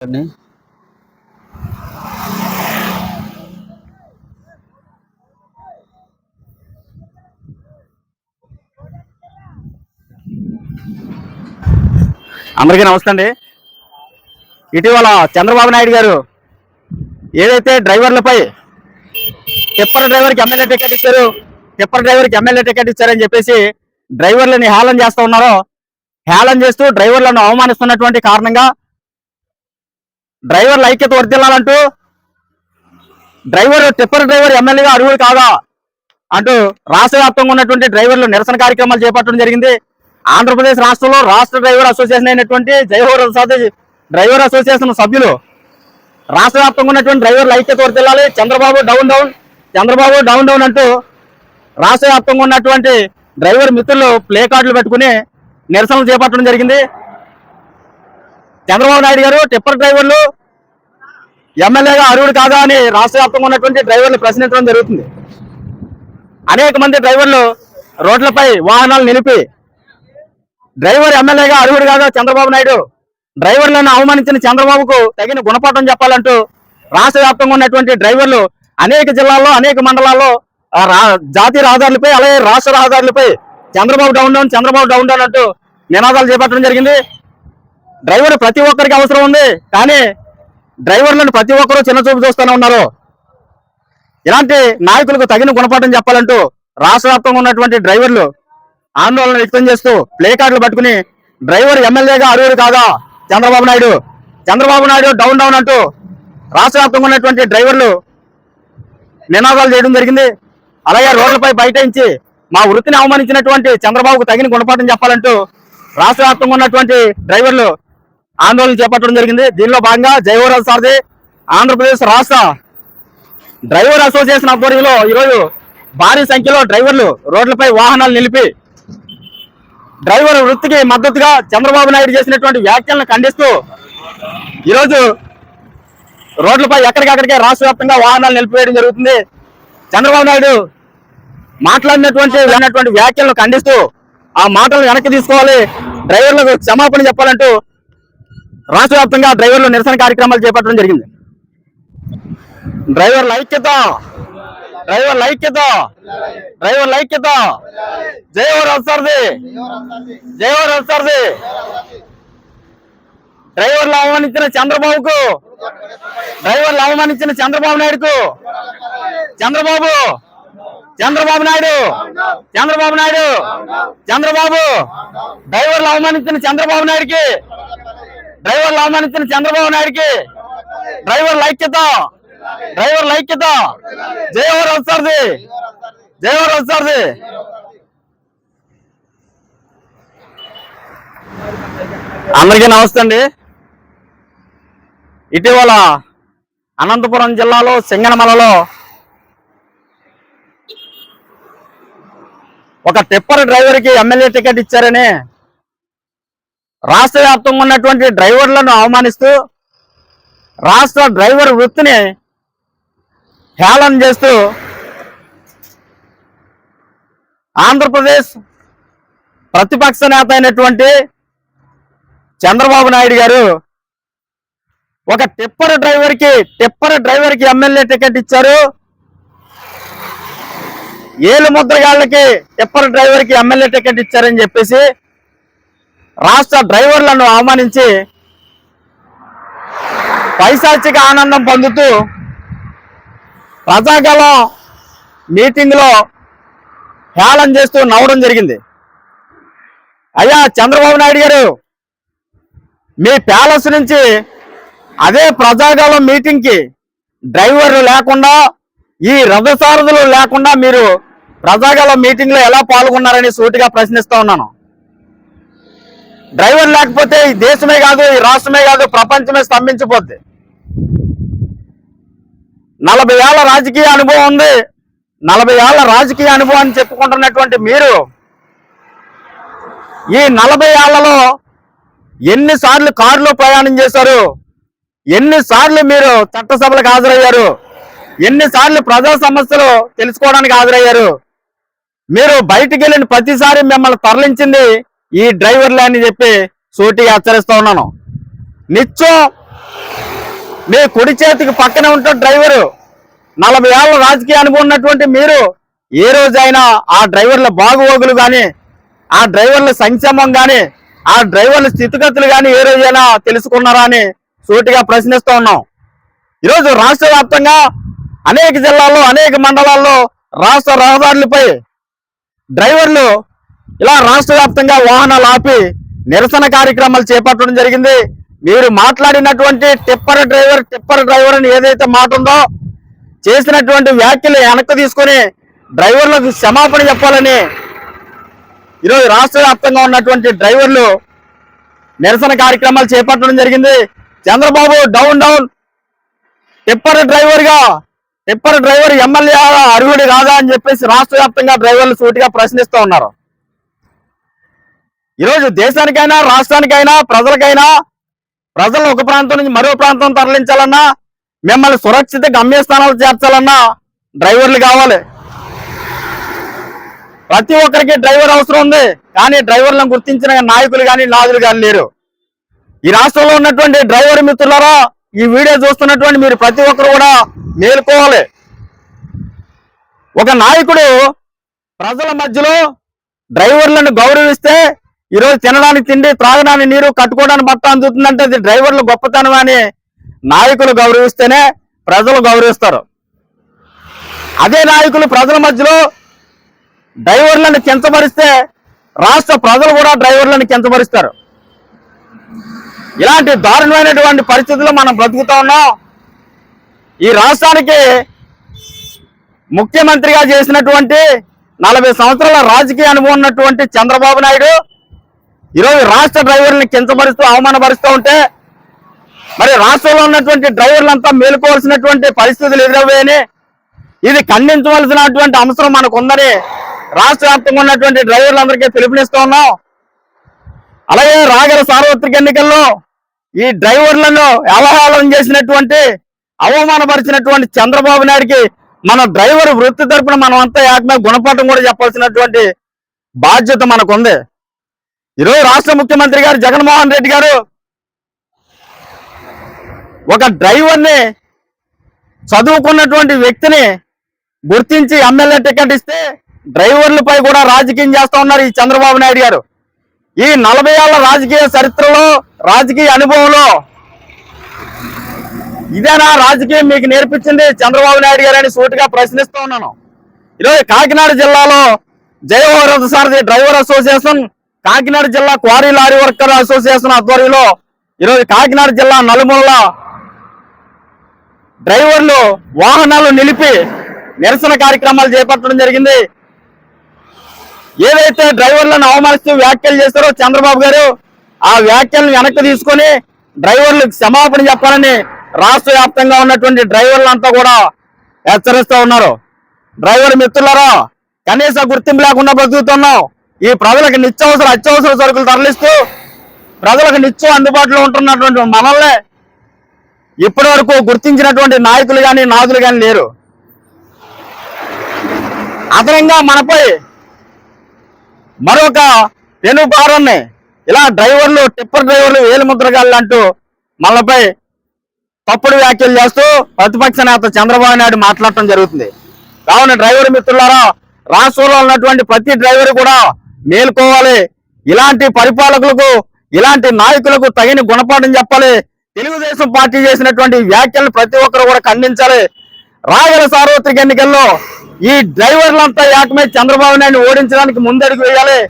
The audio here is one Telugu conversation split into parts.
అండి. అందరికీ నమస్తే అండి. ఇటీవల చంద్రబాబు నాయుడు గారు ఏదైతే డ్రైవర్లపై టిప్పర్ డ్రైవర్కి ఎమ్మెల్యే టికెట్ ఇచ్చారు టిప్పర్ డ్రైవర్కి ఎమ్మెల్యే టికెట్ ఇచ్చారని చెప్పేసి డ్రైవర్లని హేళన చేస్తూ ఉన్నారో హేళన చేస్తూ డ్రైవర్లను అవమానిస్తున్నటువంటి కారణంగా డ్రైవర్ల ఐక్యత వర్దిల్లాలంటూ డ్రైవర్ టిప్పర్ డ్రైవర్ ఎమ్మెల్యేగా అర్హుడు కాదా అంటూ రాష్ట్ర వ్యాప్తంగా ఉన్నటువంటి డ్రైవర్లు నిరసన కార్యక్రమాలు చేపట్టడం జరిగింది. ఆంధ్రప్రదేశ్ రాష్ట్రంలో రాష్ట్ర డ్రైవర్ అసోసియేషన్ అయినటువంటి జయహోర్ డ్రైవర్ అసోసియేషన్ సభ్యులు. రాష్ట్ర వ్యాప్తంగా ఉన్నటువంటి డ్రైవర్ల ఐక్యత వర్దిల్లాలి Chandrababu down down Chandrababu down down అంటూ రాష్ట్ర వ్యాప్తంగా ఉన్నటువంటి డ్రైవర్ మిత్రులు ప్లే కార్డులు పెట్టుకుని నిరసనలు చేపట్టడం జరిగింది. చంద్రబాబు నాయుడు గారు టిప్పర్ డ్రైవర్లు ఎమ్మెల్యేగా అర్హుడు కాదా అని రాష్ట్ర వ్యాప్తంగా ఉన్నటువంటి డ్రైవర్లు ప్రశ్నించడం జరుగుతుంది. అనేక మంది డ్రైవర్లు రోడ్లపై వాహనాలు నిలిపి డ్రైవర్ ఎమ్మెల్యేగా అర్హుడు కాదా చంద్రబాబు నాయుడు? డ్రైవర్లను అవమానించిన చంద్రబాబుకు తగిన గుణపాఠం చెప్పాలంటూ రాష్ట్ర వ్యాప్తంగా ఉన్నటువంటి డ్రైవర్లు అనేక జిల్లాల్లో అనేక మండలాల్లో రా- జాతీయ రహదారులపై అలాగే రాష్ట్ర రహదారులపై Chandrababu down down Chandrababu down down అంటూ నినాదాలు చేపట్టడం జరిగింది. డ్రైవర్ ప్రతి ఒక్కరికి అవసరం ఉంది. కానీ డ్రైవర్లను ప్రతి ఒక్కరూ చిన్న చూపు చూస్తూనే ఉన్నారు. ఇలాంటి నాయకులకు తగిన గుణపాఠం చెప్పాలంటూ రాష్ట్ర వ్యాప్తంగా ఉన్నటువంటి డ్రైవర్లు ఆందోళన వ్యక్తం చేస్తూ ప్లే కార్డులు పట్టుకుని డ్రైవర్ ఎమ్మెల్యేగా అరువురు కాదా? చంద్రబాబు నాయుడు. చంద్రబాబు నాయుడు డౌన్ డౌన్ అంటూ రాష్ట్ర వ్యాప్తంగా ఉన్నటువంటి డ్రైవర్లు నినాదాలు చేయడం జరిగింది. అలాగే రోడ్లపై బయటించి మా వృత్తిని అవమానించినటువంటి చంద్రబాబుకు తగిన గుణపాఠం చెప్పాలంటూ రాష్ట్ర వ్యాప్తంగా ఉన్నటువంటి డ్రైవర్లు ఆందోళన చేపట్టడం జరిగింది. దీనిలో భాగంగా జయవరాజు సారథి ఆంధ్రప్రదేశ్ రాష్ట్ర డ్రైవర్ అసోసియేషన్ ఆధ్వర్యంలో ఈరోజు భారీ సంఖ్యలో డ్రైవర్లు రోడ్లపై వాహనాలు నిలిపి డ్రైవర్ వృత్తికి మద్దతుగా చంద్రబాబు నాయుడు చేసినటువంటి వ్యాఖ్యలను ఖండిస్తూ ఈరోజు రోడ్లపై ఎక్కడికక్కడికే రాష్ట్ర వ్యాప్తంగా వాహనాలు నిలిపివేయడం జరుగుతుంది. చంద్రబాబు నాయుడు మాట్లాడినటువంటి వ్యాఖ్యలను ఖండిస్తూ ఆ మాటలను వెనక్కి తీసుకోవాలి. డ్రైవర్లకు క్షమాపణ చెప్పాలంటూ రాష్ట్ర వ్యాప్తంగా డ్రైవర్లు నిరసన కార్యక్రమాలు చేపట్టడం జరిగింది. డ్రైవర్ల ఐక్యత డ్రైవర్ల ఐక్యత డ్రైవర్ల ఐక్యత జయవర్ వస్తారది జయవర్ వస్తారది డ్రైవర్లు అవమానించిన చంద్రబాబుకు! డ్రైవర్లు అవమానించిన చంద్రబాబు నాయుడుకు! చంద్రబాబు! చంద్రబాబు నాయుడు! చంద్రబాబు నాయుడు! చంద్రబాబు! డ్రైవర్లు అవమానించిన చంద్రబాబు నాయుడుకి! డ్రైవర్లు అవమానించిన చంద్రబాబు నాయుడికి. డ్రైవర్ల ఐక్యత డ్రైవర్ల ఐక్యత జయవర్ వస్తారది. జయవర్ వస్తారది. అందరికీ నమస్తే అండి. ఇటీవల అనంతపురం జిల్లాలో సింగనమలలో ఒక టిప్పర్ డ్రైవర్కి ఎమ్మెల్యే టికెట్ ఇచ్చారని రాష్ట్ర వ్యాప్తంగా ఉన్నటువంటి డ్రైవర్లను అవమానిస్తూ రాష్ట్ర డ్రైవర్ వృత్తిని హేళన చేస్తూ ఆంధ్రప్రదేశ్ ప్రతిపక్ష నేత అయినటువంటి చంద్రబాబు నాయుడు గారు ఒక టిప్పర్ డ్రైవర్కి టిప్పర్ డ్రైవర్కి ఎమ్మెల్యే టికెట్ ఇచ్చారు. ఏలు ముద్రగాళ్ళకి టిప్పర్ డ్రైవర్కి ఎమ్మెల్యే టికెట్ ఇచ్చారని చెప్పేసి రాష్ట్ర డ్రైవర్లను అవమానించి పైశాచిక ఆనందం పొందుతూ ప్రజాగలం మీటింగ్లో హేళన చేస్తూ నవ్వడం జరిగింది. అయ్యా చంద్రబాబు నాయుడు గారు మీ ప్యాలెస్ నుంచి అదే ప్రజాగాలం మీటింగ్కి డ్రైవర్లు లేకుండా ఈ రథసారథులు లేకుండా మీరు ప్రజాగాలం మీటింగ్లో ఎలా పాల్గొన్నారని సూటిగా ప్రశ్నిస్తూ ఉన్నాను. డ్రైవర్ లేకపోతే ఈ దేశమే కాదు ఈ రాష్ట్రమే కాదు ప్రపంచమే స్తంభించిపోద్ది. నలభై ఏళ్ళ రాజకీయ అనుభవం ఉంది. నలభై ఏళ్ళ రాజకీయ అనుభవాన్ని చెప్పుకుంటున్నటువంటి మీరు ఈ నలభై ఏళ్ళలో ఎన్నిసార్లు కారులో ప్రయాణం చేశారు? ఎన్నిసార్లు మీరు చట్టసభలకు హాజరయ్యారు? ఎన్నిసార్లు ప్రజా సమస్యలు తెలుసుకోవడానికి హాజరయ్యారు? మీరు బయటికి వెళ్ళిన ప్రతిసారి మిమ్మల్ని తరలించింది ఈ డ్రైవర్లే అని చెప్పి సూటిగా హెచ్చరిస్తూ ఉన్నాను. నిత్యం మీ కుడి చేతికి పక్కన ఉంటే డ్రైవరు నలభై ఏళ్ళ రాజకీయ అనుభవం ఉన్నటువంటి మీరు ఏ రోజైనా ఆ డ్రైవర్ల బాగోగులు కానీ ఆ డ్రైవర్ల సంక్షేమం కానీ ఆ డ్రైవర్ల స్థితిగతులు కానీ ఏ రోజైనా తెలుసుకున్నారా అని సూటిగా ప్రశ్నిస్తూ ఉన్నాం. ఈరోజు రాష్ట్ర వ్యాప్తంగా అనేక జిల్లాల్లో అనేక మండలాల్లో రాష్ట్ర రహదారులపై డ్రైవర్లు ఇలా రాష్ట్ర వ్యాప్తంగా వాహనాలు ఆపి నిరసన కార్యక్రమాలు చేపట్టడం జరిగింది. మీరు మాట్లాడినటువంటి టిప్పర్ డ్రైవర్ టిప్పర్ డ్రైవర్ అని ఏదైతే మాట ఉందో చేసినటువంటి వ్యాఖ్యలు వెనక్కి తీసుకొని డ్రైవర్లకు క్షమాపణ చెప్పాలని ఈరోజు రాష్ట్ర వ్యాప్తంగా ఉన్నటువంటి డ్రైవర్లు నిరసన కార్యక్రమాలు చేపట్టడం జరిగింది. Chandrababu down down. టిప్పర్ డ్రైవర్గా టిప్పర్ డ్రైవర్ ఎమ్మెల్యే అర్హుడు కాదా అని చెప్పేసి రాష్ట్ర వ్యాప్తంగా డ్రైవర్లు సూటిగా ప్రశ్నిస్తూ ఉన్నారు. ఈరోజు దేశానికైనా రాష్ట్రానికైనా ప్రజలకైనా ప్రజలను ఒక ప్రాంతం నుంచి మరో ప్రాంతం తరలించాలన్నా మిమ్మల్ని సురక్షిత గమ్యస్థానాలు చేర్చాలన్నా డ్రైవర్లు కావాలి. ప్రతి ఒక్కరికి డ్రైవర్ అవసరం ఉంది కానీ డ్రైవర్లను గుర్తించిన నాయకులు కానీ నాదులు కానీ లేరు. ఈ రాష్ట్రంలో ఉన్నటువంటి డ్రైవర్ మిత్రులారా ఈ వీడియో చూస్తున్నటువంటి మీరు ప్రతి ఒక్కరు కూడా మేలుకోవాలి. ఒక నాయకుడు ప్రజల మధ్యలో డ్రైవర్లను గౌరవిస్తే ఈరోజు తినడానికి తిండి త్రాగడానికి నీరు కట్టుకోవడానికి బట్ట అందుతుందంటే అది డ్రైవర్లు గొప్పతనం అని నాయకులు గౌరవిస్తేనే ప్రజలు గౌరవిస్తారు. అదే నాయకులు ప్రజల మధ్యలో డ్రైవర్లను కించపరిస్తే రాష్ట్ర ప్రజలు కూడా డ్రైవర్లను కించపరుస్తారు. ఇలాంటి దారుణమైనటువంటి పరిస్థితుల్లో మనం బ్రతుకుతా ఉన్నాం. ఈ రాష్ట్రానికి ముఖ్యమంత్రిగా చేసినటువంటి నలభై సంవత్సరాల రాజకీయ అనుభవం ఉన్నటువంటి చంద్రబాబు నాయుడు ఈరోజు రాష్ట్ర డ్రైవర్ని కించపరుస్తూ అవమానపరుస్తూ ఉంటే మరి రాష్ట్రంలో ఉన్నటువంటి డ్రైవర్లంతా మేలుకోవాల్సినటువంటి పరిస్థితులు ఎదురవ్వాయని ఇది ఖండించవలసినటువంటి అవసరం మనకు ఉందని రాష్ట్ర వ్యాప్తంగా ఉన్నటువంటి డ్రైవర్లందరికీ పిలుపునిస్తూ ఉన్నాం. అలాగే రాగల సార్వత్రిక ఎన్నికల్లో ఈ డ్రైవర్లను అవహేళన చేసినటువంటి అవమానపరిచినటువంటి చంద్రబాబు నాయుడికి మన డ్రైవర్ వృత్తి తరపున మనం అంతా ఏకమే గుణపాఠం కూడా చెప్పాల్సినటువంటి బాధ్యత మనకుంది. ఈరోజు రాష్ట్ర ముఖ్యమంత్రి గారు జగన్మోహన్ రెడ్డి గారు ఒక డ్రైవర్ని చదువుకున్నటువంటి వ్యక్తిని గుర్తించి ఎమ్మెల్యే టికెట్ ఇస్తే డ్రైవర్లపై కూడా రాజకీయం చేస్తా ఉన్నారు ఈ చంద్రబాబు నాయుడు గారు. ఈ నలభై ఏళ్ళ రాజకీయ చరిత్రలో రాజకీయ అనుభవంలో ఇదేనా రాజకీయం మీకు నేర్పించింది చంద్రబాబు నాయుడు గారు అని సూటిగా ప్రశ్నిస్తూ ఉన్నాను. ఈరోజు కాకినాడ జిల్లాలో జయవరథ సారథి డ్రైవర్ అసోసియేషన్ కాకినాడ జిల్లా క్వారీ లారీ వర్కర్ అసోసియేషన్ ఆధ్వర్యంలో ఈరోజు కాకినాడ జిల్లా నలుమూల డ్రైవర్లు వాహనాలు నిలిపి నిరసన కార్యక్రమాలు చేపట్టడం జరిగింది. ఏదైతే డ్రైవర్లను అవమానిస్తూ వ్యాఖ్యలు చేస్తారో చంద్రబాబు గారు ఆ వ్యాఖ్యలను వెనక్కి తీసుకొని డ్రైవర్లకు క్షమాపణ చెప్పాలని రాష్ట్ర వ్యాప్తంగా ఉన్నటువంటి డ్రైవర్లంతా కూడా హెచ్చరిస్తూ ఉన్నారు. డ్రైవర్ మిత్రులరా కనీస గుర్తింపు లేకుండా బతుకుతున్నాం. ఈ ప్రజలకు నిత్యావసర అత్యవసర సరుకులు తరలిస్తూ ప్రజలకు నిత్యం అందుబాటులో ఉంటున్నటువంటి మనల్నే ఇప్పటి వరకు గుర్తించినటువంటి నాయకులు కానీ నాదులు కానీ లేరు. అదనంగా మనపై మరొక పెనుపారాన్ని ఇలా డ్రైవర్లు టిప్పర్ డ్రైవర్లు వేలుముద్రగాళ్ళు అంటూ మనపై తప్పుడు వ్యాఖ్యలు చేస్తూ ప్రతిపక్ష నేత చంద్రబాబు నాయుడు మాట్లాడటం జరుగుతుంది. కావున డ్రైవర్ మిత్రులారా రాష్ట్రంలో ఉన్నటువంటి ప్రతి డ్రైవర్ కూడా మేల్కోవాలి. ఇలాంటి పరిపాలకులకు ఇలాంటి నాయకులకు తగిన గుణపాఠం చెప్పాలి. తెలుగుదేశం పార్టీ చేసినటువంటి వ్యాఖ్యలను ప్రతి ఒక్కరు కూడా ఖండించాలి. రాగల సార్వత్రిక ఎన్నికల్లో ఈ డ్రైవర్లంతా ఏకమే చంద్రబాబు నాయుడు ఓడించడానికి ముందడుగు వేయాలి.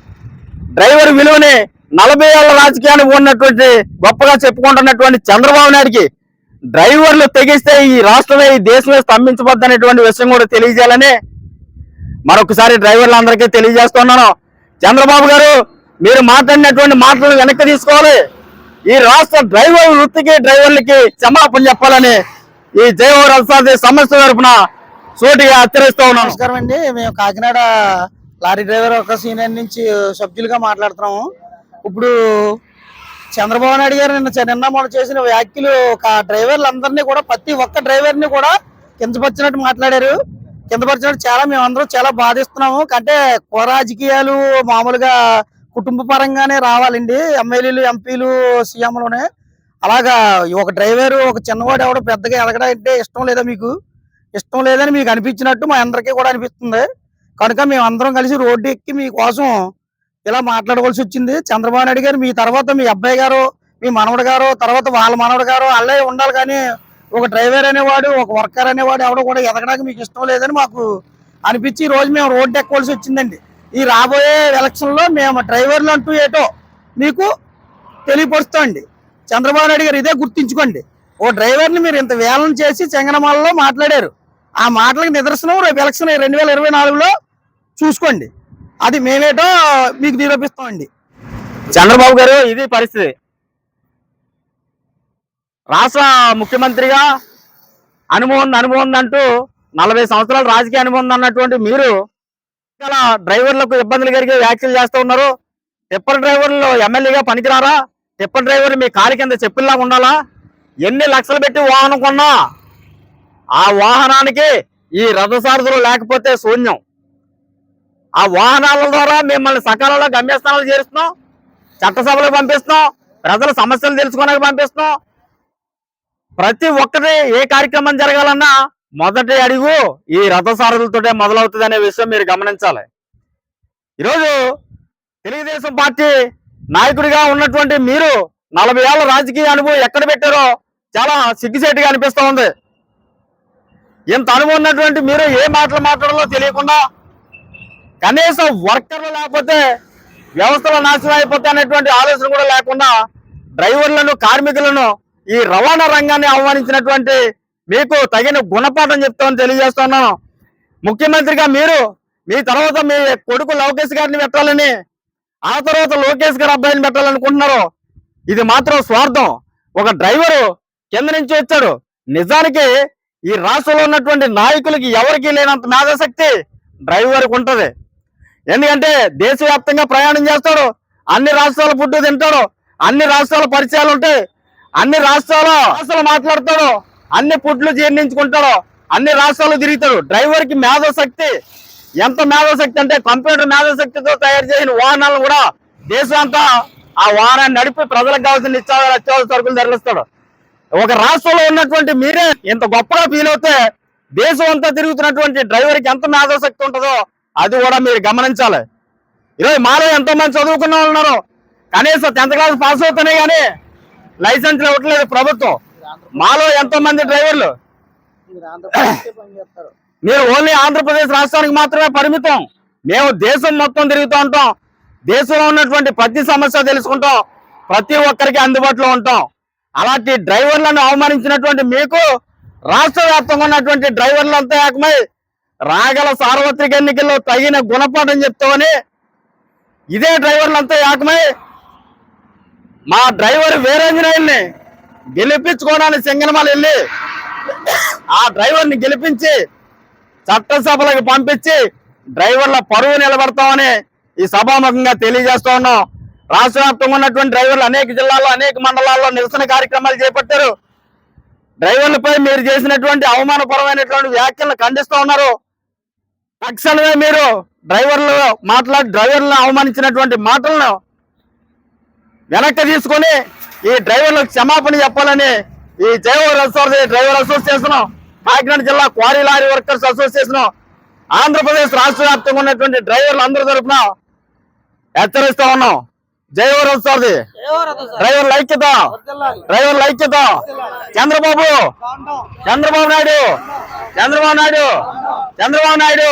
డ్రైవర్ విలువని నలభై ఏళ్ళ రాజకీయానికి ఉన్నటువంటి గొప్పగా చెప్పుకుంటున్నటువంటి చంద్రబాబు నాయుడికి డ్రైవర్లు తెగిస్తే ఈ రాష్ట్రమే ఈ దేశమే స్తంభించబద్దు అనేటువంటి విషయం కూడా తెలియజేయాలని మరొకసారి డ్రైవర్లందరికీ తెలియజేస్తున్నాను. చంద్రబాబు గారు మీరు మాట్లాడినటువంటి మాటలు వెనక్కి తీసుకోవాలి. ఈ రాష్ట్ర డ్రైవర్ వృత్తికి డ్రైవర్లకి క్షమాపణ చెప్పాలని ఈ జయవర్ అల్సాది సమస్య తరఫున సూటిగా హెచ్చరిస్తూ ఉన్నాం నమస్కారం అండి. మేము కాకినాడ లారీ డ్రైవర్ ఒక సీనియర్ నుంచి సభ్యులుగా మాట్లాడుతున్నాము. ఇప్పుడు చంద్రబాబు నాయుడు గారు నిన్న నిన్న మొన్న చేసిన వ్యాఖ్యలు ఒక డ్రైవర్లందరినీ కూడా ప్రతి ఒక్క డ్రైవర్ని కూడా కించపరిచినట్టు మాట్లాడారు. కిందపరిచినట్టు చాలా మేమందరం చాలా బాధిస్తున్నాము. అంటే కుల రాజకీయాలు మామూలుగా కుటుంబ పరంగానే రావాలండి. ఎమ్మెల్యేలు ఎంపీలు సీఎంలోనే అలాగా ఒక డ్రైవర్ ఒక చిన్నవాడు ఎవడో పెద్దగా ఎదగడం అంటే ఇష్టం లేదా మీకు? ఇష్టం లేదని మీకు అనిపించినట్టు మా అందరికీ కూడా అనిపిస్తుంది. కనుక మేము అందరం కలిసి రోడ్డు ఎక్కి మీకోసం ఇలా మాట్లాడవలసి వచ్చింది. చంద్రబాబు నాయుడు గారు మీ తర్వాత మీ అబ్బాయి గారు మీ మనవడు గారు తర్వాత వాళ్ళ మనవడు గారు అల్లే ఉండాలి కానీ ఒక డ్రైవర్ అనేవాడు ఒక వర్కర్ అనేవాడు ఎవడో కూడా ఎదగడానికి మీకు ఇష్టం లేదని మాకు అనిపించి ఈ రోజు మేము రోడ్డు ఎక్కవలసి వచ్చిందండి. ఈ రాబోయే ఎలక్షన్లో మేము డ్రైవర్లు అంటూ ఏటో మీకు తెలియపరుస్తామండి. చంద్రబాబు నాయుడు గారు ఇదే గుర్తించుకోండి. ఓ డ్రైవర్ని మీరు ఇంత వేలం చేసి చెంగనమాలలో మాట్లాడారు. ఆ మాటలకు నిదర్శనం రేపు ఎలక్షన్ రెండు వేల ఇరవై నాలుగులో చూసుకోండి. అది మేమేటో మీకు నిరూపిస్తామండి. చంద్రబాబు గారు ఇది పరిస్థితి. రాష్ట్ర ముఖ్యమంత్రిగా అనుభవం అనుభవం ఉంది అంటూ నలభై సంవత్సరాల రాజకీయ అనుభవం అన్నటువంటి మీరు డ్రైవర్లకు ఇబ్బందులు కలిగే వ్యాఖ్యలు చేస్తూ ఉన్నారు. టిప్పర్ డ్రైవర్లు ఎమ్మెల్యేగా పనికిరారా? టిప్పర్ డ్రైవర్ మీ కారు కింద చెప్పుల్లా ఉండాలా? ఎన్ని లక్షలు పెట్టి వాహనం కొన్నా? ఆ వాహనానికి ఈ రథసారథులు లేకపోతే శూన్యం. ఆ వాహనాల ద్వారా మిమ్మల్ని సకాలంలో గమ్యస్థానాలు చేరుస్తున్నాం. చట్టసభలకు పంపిస్తున్నాం. ప్రజల సమస్యలు తెలుసుకోవడానికి పంపిస్తున్నాం. ప్రతి ఒక్కటి ఏ కార్యక్రమం జరగాలన్నా మొదటి అడుగు ఈ రథసారథులతోటే మొదలవుతుంది అనే విషయం మీరు గమనించాలి. ఈరోజు తెలుగుదేశం పార్టీ నాయకుడిగా ఉన్నటువంటి మీరు నలభై ఏళ్ళ రాజకీయ అనుభవం ఎక్కడ పెట్టారో చాలా సిగ్గుసేటుగా అనిపిస్తూ ఉంది. ఇంత అనుభవం ఉన్నటువంటి మీరు ఏ మాటలు మాట్లాడాలో తెలియకుండా కనీసం వర్కర్లు లేకపోతే వ్యవస్థలో నాశనం అయిపోతాయి అనేటువంటి ఆలోచన కూడా లేకుండా డ్రైవర్లను కార్మికులను ఈ రవాణా రంగాన్ని ఆహ్వానించినటువంటి మీకు తగిన గుణపాఠం చెప్తామని తెలియజేస్తున్నాను. ముఖ్యమంత్రిగా మీరు మీ తర్వాత మీ కొడుకు లోకేష్ గారిని పెట్టాలని ఆ తర్వాత లోకేష్ గారి అబ్బాయిని పెట్టాలనుకుంటున్నారు. ఇది మాత్రం స్వార్థం. ఒక డ్రైవరు కింద నుంచి వచ్చాడు. నిజానికి ఈ రాష్ట్రంలో ఉన్నటువంటి నాయకులకి ఎవరికి లేనంత మేధాశక్తి డ్రైవర్కి ఉంటుంది. ఎందుకంటే దేశవ్యాప్తంగా ప్రయాణం చేస్తాడు. అన్ని రాష్ట్రాల ఫుడ్ తింటాడు. అన్ని రాష్ట్రాల పరిచయాలు ఉంటాయి. అన్ని రాష్ట్రాలు అసలు మాట్లాడతాడు. అన్ని పుట్లు జీర్ణించుకుంటాడు. అన్ని రాష్ట్రాలు తిరుగుతాడు. డ్రైవర్కి మేధోశక్తి. ఎంత మేధోశక్తి అంటే కంప్యూటర్ మేధోశక్తితో తయారు చేసిన వాహనాలను కూడా దేశం అంతా ఆ వాహనాన్ని నడిపి ప్రజలకు కావాల్సిన నిత్యావసర అత్యవసర సరుకులు ధరలిస్తాడు ఒక రాష్ట్రంలో ఉన్నటువంటి మీరే ఇంత గొప్పగా ఫీల్ అవుతే దేశం అంతా తిరుగుతున్నటువంటి డ్రైవర్కి ఎంత మేధోశక్తి ఉంటుందో అది కూడా మీరు గమనించాలి. ఈరోజు మాలో ఎంతో మంది చదువుకున్న వాళ్ళు ఉన్నారు. కనీసం టెన్త్ క్లాస్ పాస్ అవుతున్నాయి కానీ లైసెన్స్ ఇవ్వట్లేదు ప్రభుత్వం. మాలో ఎంతో మంది డ్రైవర్లు మీరు ఓన్లీ ఆంధ్రప్రదేశ్ రాష్ట్రానికి మాత్రమే పరిమితం. మేము దేశం మొత్తం తిరుగుతూ ఉంటాం. దేశంలో ఉన్నటువంటి ప్రతి సమస్య తెలుసుకుంటాం. ప్రతి ఒక్కరికి అందుబాటులో ఉంటాం. అలాంటి డ్రైవర్లను అవమానించినటువంటి మీకు రాష్ట్ర వ్యాప్తంగా ఉన్నటువంటి డ్రైవర్లంతా ఏకమై రాగల సార్వత్రిక ఎన్నికల్లో తగిన గుణపాఠం చెప్తామని ఇదే డ్రైవర్లంతా ఏకమై మా డ్రైవర్ వీరాంజనేయుల్ని గెలిపించుకోవడానికి సింగనమాల వెళ్ళి ఆ డ్రైవర్ని గెలిపించి చట్టసభలకు పంపించి డ్రైవర్ల పరువు నిలబడతామని ఈ సభాముఖంగా తెలియజేస్తూ ఉన్నాం. రాష్ట్ర వ్యాప్తంగా ఉన్నటువంటి డ్రైవర్లు అనేక జిల్లాల్లో అనేక మండలాల్లో నిరసన కార్యక్రమాలు చేపట్టారు. డ్రైవర్లపై మీరు చేసినటువంటి అవమానపరమైనటువంటి వ్యాఖ్యలను ఖండిస్తూ ఉన్నారు. తక్షణమే మీరు డ్రైవర్లు మాట్లాడి డ్రైవర్లను అవమానించినటువంటి మాటలను వెనక్కి తీసుకొని ఈ డ్రైవర్లకు క్షమాపణ చెప్పాలని ఈ జైవర్ అసోసియేషన్ డ్రైవర్ అసోసియేషన్ కాకినాడ జిల్లా quarry lorry workers association Andhra Pradesh రాష్ట్ర వ్యాప్తంగా ఉన్నటువంటి డ్రైవర్లు అందరి తరఫున హెచ్చరిస్తా ఉన్నాం. జైవర్ వస్తుంది డ్రైవర్ల ఐక్యత డ్రైవర్ల ఐక్యత చంద్రబాబు. చంద్రబాబు నాయుడు. చంద్రబాబు నాయుడు. చంద్రబాబు నాయుడు.